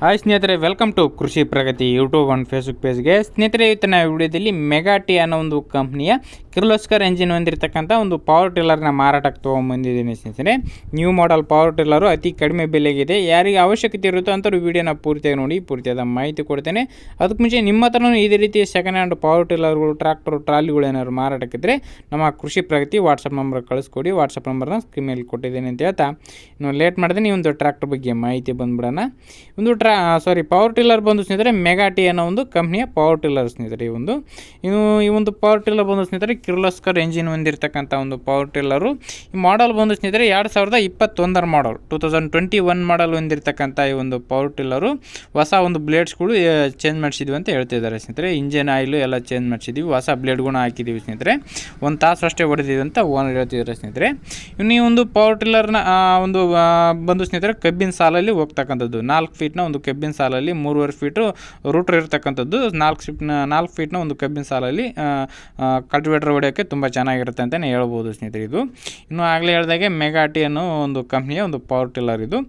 Hi ಸ್ನೇಹಿತರೆ welcome to Krishi Pragati YouTube and Facebook ಪೇಜ್ಗೆ ಸ್ನೇಹಿತರೆ, ಇವತ್ತಿನ ವಿಡಿಯೋದಲ್ಲಿ ಮೆಗಾಟಿ ಅನ್ನೋ ಒಂದು ಕಂಪ್ನಿಯ ಕಿರ್ಲೋಸ್ಕರ್ ಎಂಜಿನ್ ಹೊಂದಿರತಕ್ಕಂಥ ಒಂದು ಪವರ್ ಟಿಲ್ಲರ್ನ ಮಾರಾಟಕ್ಕೆ ತೊಗೊಂಬಂದಿದ್ದೀನಿ ಸ್ನೇಹಿತರೆ. ನ್ಯೂ ಮಾಡೆಲ್ ಪವರ್ ಟಿಲ್ಲರು ಅತಿ ಕಡಿಮೆ ಬೆಲೆಗಿದೆ. ಯಾರಿಗೆ ಅವಶ್ಯಕತೆ ಇರುತ್ತೋ ಅಂಥವ್ರು ವಿಡಿಯೋನ ಪೂರ್ತಿಯಾಗಿ ನೋಡಿ, ಪೂರ್ತಿಯಾದ ಮಾಹಿತಿ ಕೊಡ್ತೇನೆ. ಅದಕ್ಕೆ ಮುಂಚೆ ನಿಮ್ಮ ಹತ್ರನೂ ಇದೇ ರೀತಿ ಸೆಕೆಂಡ್ ಹ್ಯಾಂಡ್ ಪವರ್ ಟಿಲ್ಲರ್ಗಳು ಟ್ರಾಕ್ಟರ್ ಟ್ರಾಲಿಗಳು ಏನಾದ್ರು ಮಾರಾಟಕ್ಕಿದ್ರೆ ನಮ್ಮ ಕೃಷಿ ಪ್ರಗತಿ ವಾಟ್ಸಪ್ ನಂಬರ್ ಕಳಿಸ್ಕೊಡಿ. ವಾಟ್ಸಪ್ ನಂಬರ್ನ ಸ್ಕ್ರೀನ್ ಮೇಲೆ ಕೊಟ್ಟಿದ್ದೀನಿ ಅಂತ ಹೇಳ್ತಾ. ಇನ್ನು ಲೇಟ್ ಮಾಡಿದ್ರೆ ಈ ಒಂದು ಟ್ರ್ಯಾಕ್ಟರ್ ಬಗ್ಗೆ ಮಾಹಿತಿ ಬಂದ್ಬಿಡೋಣ. ಒಂದು ಟ್ರಾ ಸಾರಿ ಪವರ್ ಟಿಲ್ಲರ್ ಬಂದು ಸ್ನೇಹಿತರೆ ಮೆಗಾಟಿ ಅನ್ನೋ ಒಂದು ಕಂಪ್ನಿಯ ಪವರ್ ಟಿಲ್ಲರ್ ಸ್ನೇಹಿತರೆ ಈ ಒಂದು. ಇನ್ನು ಈ ಒಂದು ಪವರ್ ಟಿಲ್ಲರ್ ಬಂದು ಸ್ನೇಹಿತರೆ ಕಿರ್ಲೋಸ್ಕರ್ ಎಂಜಿನ್ ಹೊಂದಿರತಕ್ಕಂಥ ಒಂದು ಪವರ್ ಟಿಲ್ಲರು ಈ ಮಾಡಲ್ ಬಂದು ಸ್ನೇಹಿತರೆ, ಎರಡು ಸಾವಿರದ ಇಪ್ಪತ್ತೊಂದರ model two thousand twenty one model ಹೊಂದಿರತಕ್ಕಂಥ ಈ ಒಂದು ಪವರ್ ಟಿಲ್ಲರು ಹೊಸ ಒಂದು ಬ್ಲೇಡ್ಸ್ಗಳು ಚೇಂಜ್ ಮಾಡಿಸಿದ್ವಿ ಅಂತ ಹೇಳ್ತಿದ್ದಾರೆ ಸ್ನೇಹಿತರೆ. ಇಂಜಿನ್ ಆಯಿಲು ಎಲ್ಲ ಚೇಂಜ್ ಮಾಡಿಸಿದ್ವಿ, ಹೊಸ ಬ್ಲೇಡ್ಗಳನ್ನ ಹಾಕಿದ್ದೀವಿ ಸ್ನೇಹಿತರೆ. ಒಂದು ತಾಸು ಅಷ್ಟೇ ಹೊಡೆದಿದೆ ಅಂತ ಓನರ್ ಹೇಳ್ತಿದ್ದಾರೆ ಸ್ನೇಹಿತರೆ. ಇನ್ನು ಈ ಒಂದು ಪವರ್ ಟಿಲ್ಲರ್ನ ಒಂದು ಬಂದು ಸ್ನೇಹಿತರೆ, ಕಬ್ಬಿನ ಸಾಲಲ್ಲಿ ಹೋಗ್ತಕ್ಕಂಥದ್ದು, ನಾಲ್ಕು ಫೀಟ್ನ ಒಂದು ಕಬ್ಬಿನ ಸಾಲಲ್ಲಿ ಮೂರುವರೆ ಫೀಟು ರೂಟ್ರ್ ಇರತಕ್ಕಂಥದ್ದು. ನಾಲ್ಕು ಫೀಟ್ನ ನಾಲ್ಕು ಫೀಟ್ನ ಒಂದು ಕಬ್ಬಿನ ಸಾಲಲ್ಲಿ ಕಲ್ಟಿವೇಟರ್ ಹೊಡೆಯೋಕ್ಕೆ ತುಂಬ ಚೆನ್ನಾಗಿರುತ್ತೆ ಅಂತಲೇ ಹೇಳ್ಬೋದು ಸ್ನೇಹಿತರೆ ಇದು. ಇನ್ನು ಆಗಲೇ ಹೇಳಿದಾಗೆ ಮೆಗಾಟಿ ಅನ್ನೋ ಒಂದು ಕಂಪ್ನಿಯ ಒಂದು ಪವರ್ ಟಿಲ್ಲರ್ ಇದು.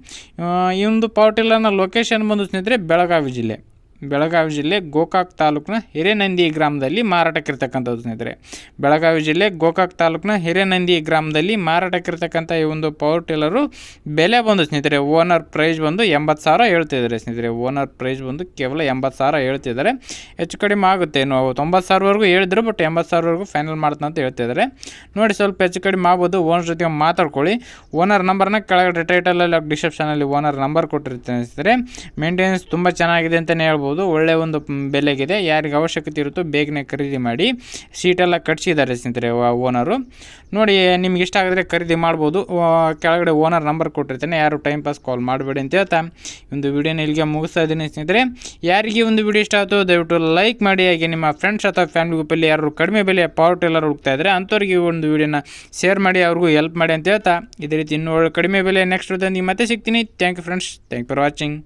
ಈ ಒಂದು ಪವರ್ ಟಿಲ್ಲರ್ನ ಲೊಕೇಶನ್ ಬಂದು ಸ್ನೇಹಿತರೆ ಬೆಳಗಾವಿ ಜಿಲ್ಲೆ. ಬೆಳಗಾವಿ ಜಿಲ್ಲೆ ಗೋಕಾಕ್ ತಾಲೂಕಿನ ಹಿರೇನಂದಿ ಗ್ರಾಮದಲ್ಲಿ ಮಾರಾಟಕ್ಕಿರ್ತಕ್ಕಂಥದ್ದು ಸ್ನೇಹಿತರೆ. ಬೆಳಗಾವಿ ಜಿಲ್ಲೆ ಗೋಕಾಕ್ ತಾಲೂಕಿನ ಹಿರೇನಂದಿ ಗ್ರಾಮದಲ್ಲಿ ಮಾರಾಟಕ್ಕಿರ್ತಕ್ಕಂಥ ಈ ಒಂದು ಪವರ್ ಟಿಲ್ಲರು ಬೆಲೆ ಬಂದು ಸ್ನೇಹಿತರೆ ಓನರ್ ಪ್ರೈಸ್ ಬಂದು ಎಂಬತ್ತು ಸಾವಿರ ಹೇಳ್ತಿದ್ದಾರೆ ಸ್ನೇಹಿತರೆ. ಓನರ್ ಪ್ರೈಸ್ ಬಂದು ಕೇವಲ ಎಂಬತ್ತು ಸಾವಿರ ಹೇಳ್ತಿದ್ದಾರೆ. ಹೆಚ್ಚು ಕಡಿಮೆ ಆಗುತ್ತೆ. ನಾವು ತೊಂಬತ್ತು ಸಾವಿರವರೆಗೂ ಹೇಳಿದ್ರು ಬಟ್ ಎಂಬತ್ತು ಸಾವಿರವರೆಗೂ ಫೈನಲ್ ಮಾಡ್ತಾನೆ ಅಂತ ಹೇಳ್ತಿದ್ದಾರೆ. ನೋಡಿ, ಸ್ವಲ್ಪ ಹೆಚ್ಚು ಕಡಿಮೆ ಆಗ್ಬೋದು. ಓನರ್ ಜೊತೆ ಮಾತಾಡ್ಕೊಳ್ಳಿ. ಓನರ್ ನಂಬರ್ನ ಕೆಳಗಡೆ ಟೈಟಲಲ್ಲಿ ಡಿಸ್ಕ್ರಿಪ್ಷನಲ್ಲಿ ಓನರ್ ನಂಬರ್ ಕೊಟ್ಟಿರ್ತೀನಿ ಸ್ನೇಹಿತರೆ. ಮೇಂಟೆನೆನ್ಸ್ ತುಂಬ ಚೆನ್ನಾಗಿದೆ ಅಂತಲೇ ಹೇಳ್ಬೋದು. ಒಳ್ಳೆ ಒಂದು ಬೆಲೆಗಿದೆ. ಯಾರಿಗೆ ಅವಶ್ಯಕತೆ ಇರುತ್ತೋ ಬೇಗನೆ ಖರೀದಿ ಮಾಡಿ ಸೀಟೆಲ್ಲ ಕಟ್ಸಿದ್ದಾರೆ ಸ್ನೇಹಿತರೆ ಓನರು ನೋಡಿ, ನಿಮ್ಗೆ ಇಷ್ಟ ಆಗಿದ್ರೆ ಖರೀದಿ ಮಾಡ್ಬೋದು. ಕೆಳಗಡೆ ಓನರ್ ನಂಬರ್ ಕೊಟ್ಟಿರ್ತೇನೆ. ಯಾರು ಟೈಮ್ ಪಾಸ್ ಕಾಲ್ ಮಾಡಬೇಡಿ ಅಂತ ಹೇಳ್ತಾ ಒಂದು ವಿಡಿಯೋನ ಇಲ್ಲಿಗೆ ಮುಗಿಸ್ತಾ ಇದ್ದೀನಿ ಸ್ನೇಹಿತರೆ. ಯಾರಿಗೆ ಒಂದು ವಿಡಿಯೋ ಇಷ್ಟ ಆಯಿತು, ದಯವಿಟ್ಟು ಲೈಕ್ ಮಾಡಿ. ಹಾಗೆ ನಿಮ್ಮ ಫ್ರೆಂಡ್ಸ್ ಅಥವಾ ಫ್ಯಾಮಿಲಿ ಗ್ರೂಪಲ್ಲಿ ಯಾರು ಕಡಿಮೆ ಬೆಲೆ ಪವರ್ ಟೇಲರ್ ಹುಡುಕ್ತಾ ಇದ್ದಾರೆ ಅಂಥವ್ರಿಗೆ ಒಂದು ವಿಡಿಯೋನ ಶೇರ್ ಮಾಡಿ, ಅವ್ರಿಗೂ ಹೆಲ್ಪ್ ಮಾಡಿ ಅಂತ ಹೇಳ್ತಾ. ಇದೇ ರೀತಿ ಇನ್ನೂ ಕಡಿಮೆ ಬೆಲೆ ನೆಕ್ಸ್ಟ್ ಮತ್ತೆ ಸಿಗ್ತೀನಿ. Thank you friends thank for watching